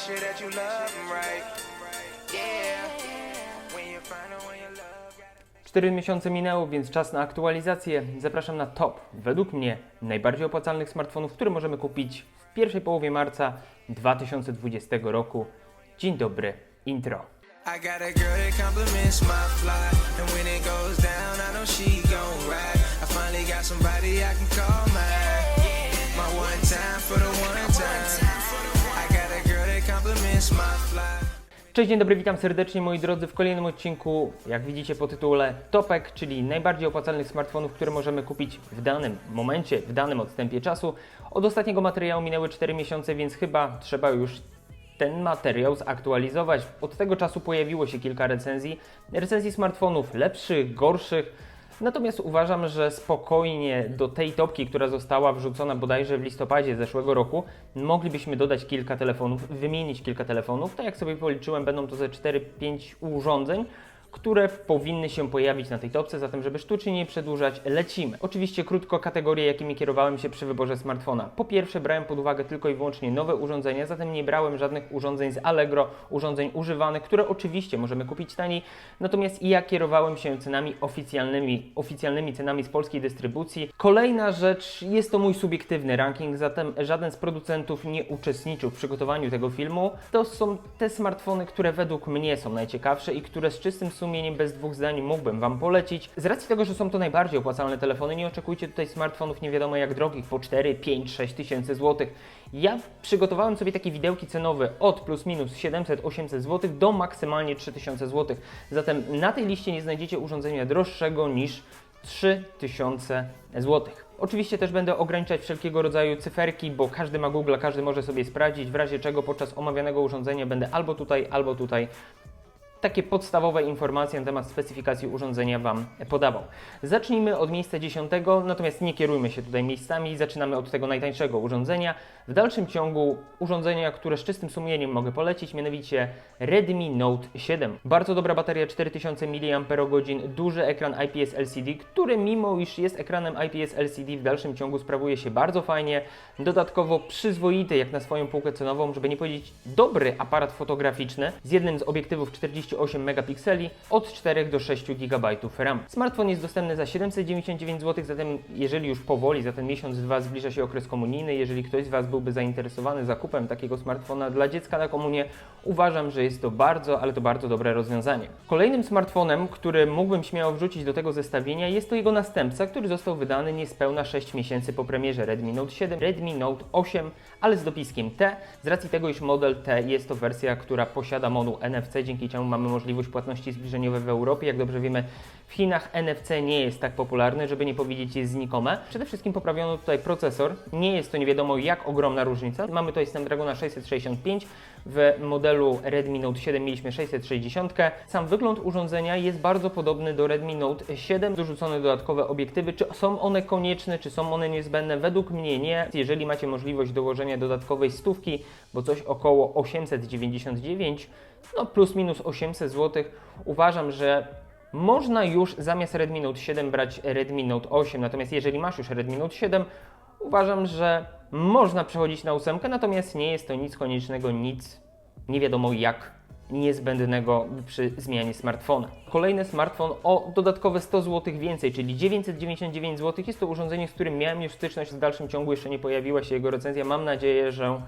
make sure that you love 'em right. Yeah. When you find out when you love. 4 miesiące minęło, więc czas na aktualizację. Zapraszam na top, według mnie, najbardziej opłacalnych smartfonów, które możemy kupić w pierwszej połowie marca 2020 roku. Dzień dobry, intro. I got a girl that compliments my fly, and when it goes down, I know she gon' ride. I finally got somebody I can call mine. My one time for the one time. Cześć, dzień dobry, witam serdecznie moi drodzy w kolejnym odcinku, jak widzicie po tytule Topek, czyli najbardziej opłacalnych smartfonów, które możemy kupić w danym momencie, w danym odstępie czasu. Od ostatniego materiału minęły 4 miesiące, więc chyba trzeba już ten materiał zaktualizować. Od tego czasu pojawiło się kilka recenzji, recenzji smartfonów lepszych, gorszych. Natomiast uważam, że spokojnie do tej topki, która została wrzucona bodajże w listopadzie zeszłego roku, moglibyśmy dodać kilka telefonów, wymienić kilka telefonów. Tak jak sobie policzyłem, będą to ze 4-5 urządzeń, które powinny się pojawić na tej topce, zatem żeby sztucznie nie przedłużać, lecimy. Oczywiście krótko kategorie, jakimi kierowałem się przy wyborze smartfona. Po pierwsze brałem pod uwagę tylko i wyłącznie nowe urządzenia, zatem nie brałem żadnych urządzeń z Allegro, urządzeń używanych, które oczywiście możemy kupić taniej, natomiast ja kierowałem się cenami oficjalnymi, oficjalnymi cenami z polskiej dystrybucji. Kolejna rzecz, jest to mój subiektywny ranking, zatem żaden z producentów nie uczestniczył w przygotowaniu tego filmu. To są te smartfony, które według mnie są najciekawsze i które z czystym sumieniem, bez dwóch zdań mógłbym Wam polecić. Z racji tego, że są to najbardziej opłacalne telefony, nie oczekujcie tutaj smartfonów nie wiadomo jak drogich, po 4, 5, 6 tysięcy złotych. Ja przygotowałem sobie takie widełki cenowe od plus minus 700-800 zł do maksymalnie 3000 zł. Zatem na tej liście nie znajdziecie urządzenia droższego niż 3000 zł. Oczywiście też będę ograniczać wszelkiego rodzaju cyferki, bo każdy ma Google, każdy może sobie sprawdzić, w razie czego podczas omawianego urządzenia będę albo tutaj, albo tutaj takie podstawowe informacje na temat specyfikacji urządzenia Wam podawał. Zacznijmy od miejsca 10, natomiast nie kierujmy się tutaj miejscami, zaczynamy od tego najtańszego urządzenia. W dalszym ciągu urządzenia, które z czystym sumieniem mogę polecić, mianowicie Redmi Note 7. Bardzo dobra bateria 4000 mAh, duży ekran IPS LCD, który mimo iż jest ekranem IPS LCD w dalszym ciągu sprawuje się bardzo fajnie, dodatkowo przyzwoity jak na swoją półkę cenową, żeby nie powiedzieć dobry aparat fotograficzny z jednym z obiektywów 48 megapikseli od 4 do 6 GB RAM. Smartfon jest dostępny za 799 zł, zatem jeżeli już powoli za ten miesiąc, dwa zbliża się okres komunijny, jeżeli ktoś z Was byłby zainteresowany zakupem takiego smartfona dla dziecka na komunię, uważam, że jest to bardzo, ale to bardzo dobre rozwiązanie. Kolejnym smartfonem, który mógłbym śmiało wrzucić do tego zestawienia jest to jego następca, który został wydany niespełna 6 miesięcy po premierze Redmi Note 7, Redmi Note 8, ale z dopiskiem T, z racji tego, iż model T jest to wersja, która posiada moduł NFC, dzięki czemu mamy możliwość płatności zbliżeniowej w Europie. Jak dobrze wiemy, w Chinach NFC nie jest tak popularny, żeby nie powiedzieć jest znikome. Przede wszystkim poprawiono tutaj procesor. Nie jest to nie wiadomo jak ogromna różnica. Mamy tutaj Snapdragona 665, w modelu Redmi Note 7 mieliśmy 660. Sam wygląd urządzenia jest bardzo podobny do Redmi Note 7. Dorzucone dodatkowe obiektywy. Czy są one konieczne, czy są one niezbędne? Według mnie nie. Jeżeli macie możliwość dołożenia dodatkowej stówki, bo coś około 899, no plus minus 800 zł, uważam, że można już zamiast Redmi Note 7 brać Redmi Note 8. Natomiast jeżeli masz już Redmi Note 7, uważam, że można przechodzić na ósemkę, natomiast nie jest to nic koniecznego, nic nie wiadomo jak niezbędnego przy zmianie smartfona. Kolejny smartfon o dodatkowe 100 zł więcej, czyli 999 zł. Jest to urządzenie, z którym miałem już styczność, w dalszym ciągu jeszcze nie pojawiła się jego recenzja. Mam nadzieję, że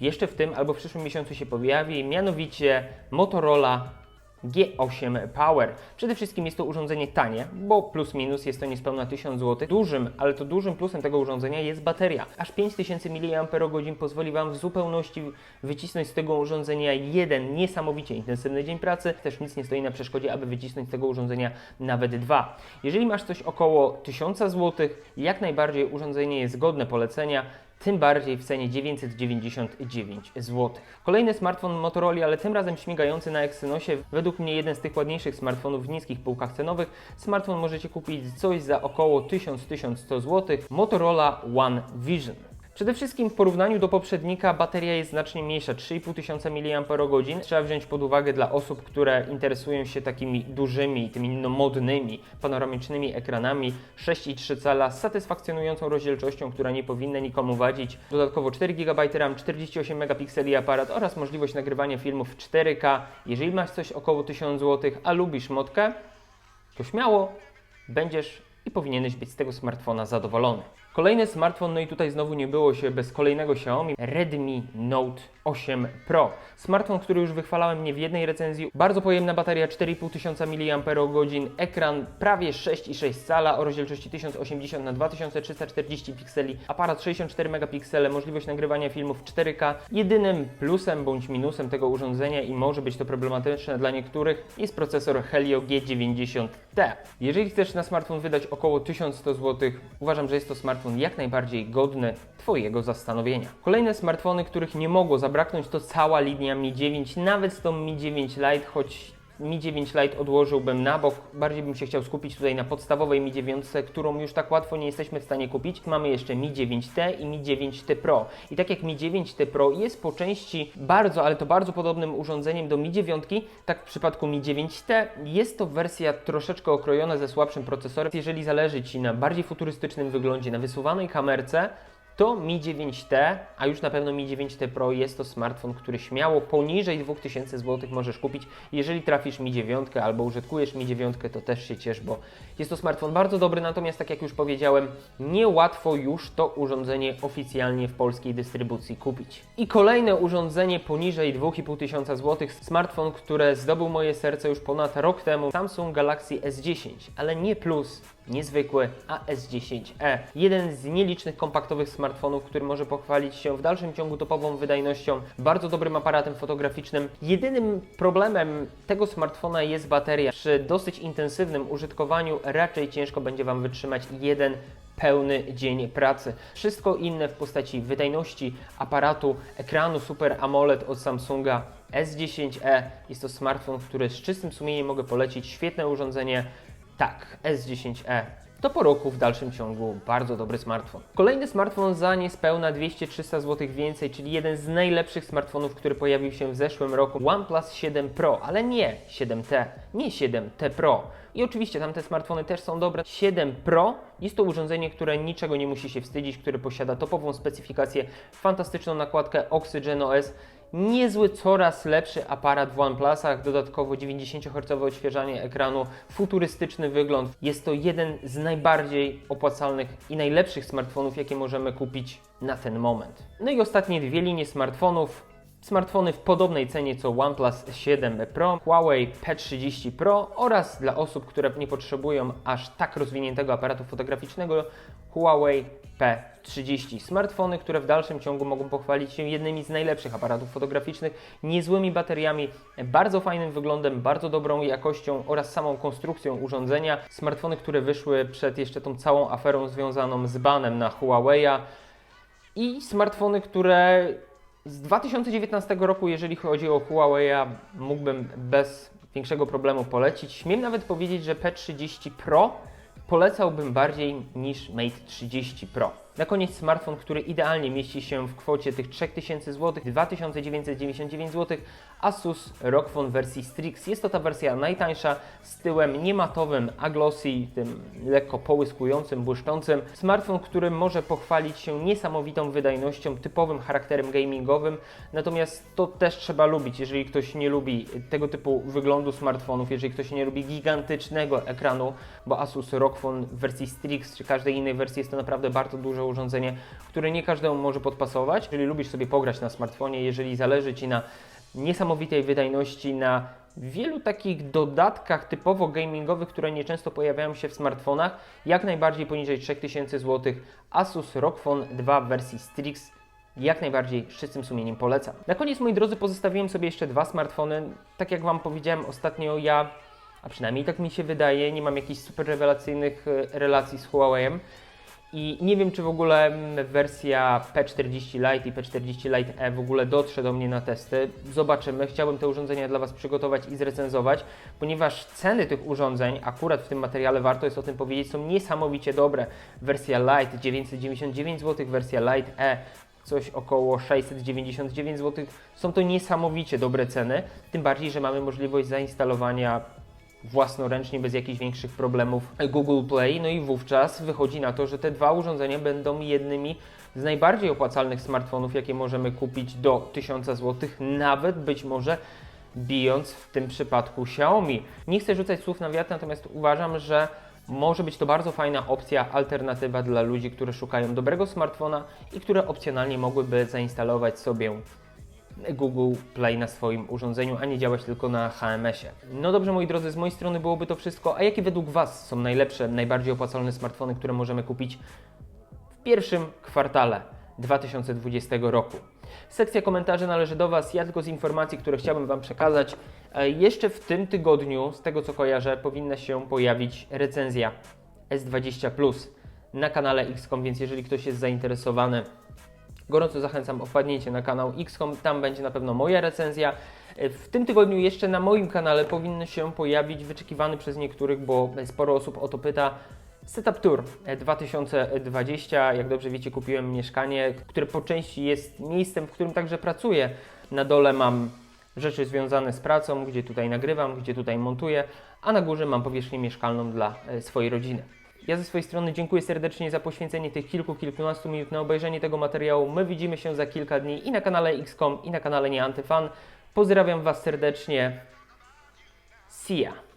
jeszcze w tym albo w przyszłym miesiącu się pojawi, mianowicie Motorola G8 Power. Przede wszystkim jest to urządzenie tanie, bo plus minus jest to niespełna 1000 zł. Dużym, ale to dużym plusem tego urządzenia jest bateria. Aż 5000 mAh pozwoli Wam w zupełności wycisnąć z tego urządzenia jeden niesamowicie intensywny dzień pracy. Też nic nie stoi na przeszkodzie, aby wycisnąć z tego urządzenia nawet dwa. Jeżeli masz coś około 1000 zł, jak najbardziej urządzenie jest godne polecenia tym bardziej w cenie 999 zł. Kolejny smartfon Motorola, ale tym razem śmigający na Exynosie. Według mnie jeden z tych ładniejszych smartfonów w niskich półkach cenowych. Smartfon możecie kupić coś za około 1000-1100 zł. Motorola One Vision. Przede wszystkim w porównaniu do poprzednika bateria jest znacznie mniejsza, 3500 mAh. Trzeba wziąć pod uwagę dla osób, które interesują się takimi dużymi, tymi no, modnymi, panoramicznymi ekranami 6,3 cala z satysfakcjonującą rozdzielczością, która nie powinna nikomu wadzić. Dodatkowo 4 GB RAM, 48 megapikseli aparat oraz możliwość nagrywania filmów w 4K. Jeżeli masz coś około 1000 zł, a lubisz motkę, to śmiało będziesz i powinieneś być z tego smartfona zadowolony. Kolejny smartfon, no i tutaj znowu nie było się bez kolejnego Xiaomi Redmi Note 8 Pro. Smartfon, który już wychwalałem nie w jednej recenzji. Bardzo pojemna bateria 4500 mAh, ekran prawie 6,6 cala o rozdzielczości 1080 na 2340 pikseli, aparat 64 megapiksele, możliwość nagrywania filmów w 4K. Jedynym plusem bądź minusem tego urządzenia i może być to problematyczne dla niektórych jest procesor Helio G90T. Jeżeli chcesz na smartfon wydać około 1100 zł, uważam, że jest to smartfon jak najbardziej godny Twojego zastanowienia. Kolejne smartfony, których nie mogło zabraknąć, to cała linia Mi 9, nawet z tą Mi 9 Lite, choć Mi 9 Lite odłożyłbym na bok. Bardziej bym się chciał skupić tutaj na podstawowej Mi 9, którą już tak łatwo nie jesteśmy w stanie kupić. Mamy jeszcze Mi 9T i Mi 9T Pro. I tak jak Mi 9T Pro jest po części bardzo, ale to bardzo podobnym urządzeniem do Mi 9, tak w przypadku Mi 9T jest to wersja troszeczkę okrojona ze słabszym procesorem. Jeżeli zależy Ci na bardziej futurystycznym wyglądzie, na wysuwanej kamerce, to Mi 9T, a już na pewno Mi 9T Pro jest to smartfon, który śmiało poniżej 2000 zł możesz kupić. Jeżeli trafisz Mi 9 albo użytkujesz Mi 9, to też się ciesz, bo jest to smartfon bardzo dobry, natomiast tak jak już powiedziałem, niełatwo już to urządzenie oficjalnie w polskiej dystrybucji kupić. I kolejne urządzenie poniżej 2500 zł, smartfon, które zdobył moje serce już ponad rok temu, Samsung Galaxy S10, ale nie Plus, niezwykły, a S10e. Jeden z nielicznych kompaktowych smartfonów, który może pochwalić się w dalszym ciągu topową wydajnością, bardzo dobrym aparatem fotograficznym. Jedynym problemem tego smartfona jest bateria. Przy dosyć intensywnym użytkowaniu raczej ciężko będzie Wam wytrzymać jeden pełny dzień pracy. Wszystko inne w postaci wydajności aparatu, ekranu Super AMOLED od Samsunga S10e jest to smartfon, który z czystym sumieniem mogę polecić. Świetne urządzenie. Tak, S10e. To po roku w dalszym ciągu bardzo dobry smartfon. Kolejny smartfon za niespełna 200-300 zł więcej, czyli jeden z najlepszych smartfonów, który pojawił się w zeszłym roku. OnePlus 7 Pro, ale nie 7T, nie 7T Pro. I oczywiście tamte smartfony też są dobre. 7 Pro jest to urządzenie, które niczego nie musi się wstydzić, które posiada topową specyfikację, fantastyczną nakładkę Oxygen OS, niezły, coraz lepszy aparat w OnePlusach, dodatkowo 90 Hz odświeżanie ekranu, futurystyczny wygląd. Jest to jeden z najbardziej opłacalnych i najlepszych smartfonów, jakie możemy kupić na ten moment. No i ostatnie dwie linie smartfonów. Smartfony w podobnej cenie co OnePlus 7 Pro, Huawei P30 Pro oraz dla osób, które nie potrzebują aż tak rozwiniętego aparatu fotograficznego Huawei P30. Smartfony, które w dalszym ciągu mogą pochwalić się jednymi z najlepszych aparatów fotograficznych, niezłymi bateriami, bardzo fajnym wyglądem, bardzo dobrą jakością oraz samą konstrukcją urządzenia. Smartfony, które wyszły przed jeszcze tą całą aferą związaną z banem na Huawei'a i smartfony, które z 2019 roku, jeżeli chodzi o Huawei, mógłbym bez większego problemu polecić. Śmiem nawet powiedzieć, że P30 Pro polecałbym bardziej niż Mate 30 Pro. Na koniec smartfon, który idealnie mieści się w kwocie tych 3000 zł, 2999 zł, Asus ROG Phone wersji Strix. Jest to ta wersja najtańsza, z tyłem niematowym, a glossy, tym lekko połyskującym, błyszczącym. Smartfon, który może pochwalić się niesamowitą wydajnością, typowym charakterem gamingowym, natomiast to też trzeba lubić, jeżeli ktoś nie lubi tego typu wyglądu smartfonów, jeżeli ktoś nie lubi gigantycznego ekranu, bo Asus ROG Phone w wersji Strix czy każdej innej wersji jest to naprawdę bardzo duże urządzenie, które nie każdemu może podpasować. Jeżeli lubisz sobie pograć na smartfonie, jeżeli zależy Ci na niesamowitej wydajności, na wielu takich dodatkach typowo gamingowych, które nieczęsto pojawiają się w smartfonach, jak najbardziej poniżej 3000 zł, Asus ROG Phone 2 w wersji Strix jak najbardziej z czystym sumieniem polecam. Na koniec, moi drodzy, pozostawiłem sobie jeszcze dwa smartfony. Tak jak Wam powiedziałem ostatnio, ja, a przynajmniej tak mi się wydaje, nie mam jakichś super rewelacyjnych e, relacji z Huawei'em. I nie wiem, czy w ogóle mm, wersja P40 Lite i P40 Lite E w ogóle dotrze do mnie na testy. Zobaczymy. Chciałbym te urządzenia dla Was przygotować i zrecenzować, ponieważ ceny tych urządzeń, akurat w tym materiale warto jest o tym powiedzieć, są niesamowicie dobre. Wersja Lite 999 zł, wersja Lite E coś około 699 zł. Są to niesamowicie dobre ceny, tym bardziej, że mamy możliwość zainstalowania własnoręcznie, bez jakichś większych problemów Google Play. No i wówczas wychodzi na to, że te dwa urządzenia będą jednymi z najbardziej opłacalnych smartfonów, jakie możemy kupić do 1000 zł, nawet być może bijąc w tym przypadku Xiaomi. Nie chcę rzucać słów na wiatr, natomiast uważam, że może być to bardzo fajna opcja, alternatywa dla ludzi, którzy szukają dobrego smartfona i które opcjonalnie mogłyby zainstalować sobie Google Play na swoim urządzeniu, a nie działać tylko na HMS-ie. No dobrze, moi drodzy, z mojej strony byłoby to wszystko. A jakie według Was są najlepsze, najbardziej opłacalne smartfony, które możemy kupić w pierwszym kwartale 2020 roku? Sekcja komentarzy należy do Was. Ja tylko z informacji, które chciałbym Wam przekazać. E, Jeszcze w tym tygodniu, z tego co kojarzę, powinna się pojawić recenzja S20 Plus na kanale XCOM, więc jeżeli ktoś jest zainteresowany, Gorąco zachęcam o wpadnięcie na kanał XCOM, tam będzie na pewno moja recenzja. W tym tygodniu jeszcze na moim kanale powinny się pojawić wyczekiwany przez niektórych, bo sporo osób o to pyta, Setup Tour 2020. Jak dobrze wiecie, kupiłem mieszkanie, które po części jest miejscem, w którym także pracuję. Na dole mam rzeczy związane z pracą, gdzie tutaj nagrywam, gdzie tutaj montuję, a na górze mam powierzchnię mieszkalną dla e, swojej rodziny. Ja ze swojej strony dziękuję serdecznie za poświęcenie tych kilku, kilkunastu minut na obejrzenie tego materiału. My widzimy się za kilka dni i na kanale XCOM, i na kanale NeAntyFan. Pozdrawiam Was serdecznie. See ya!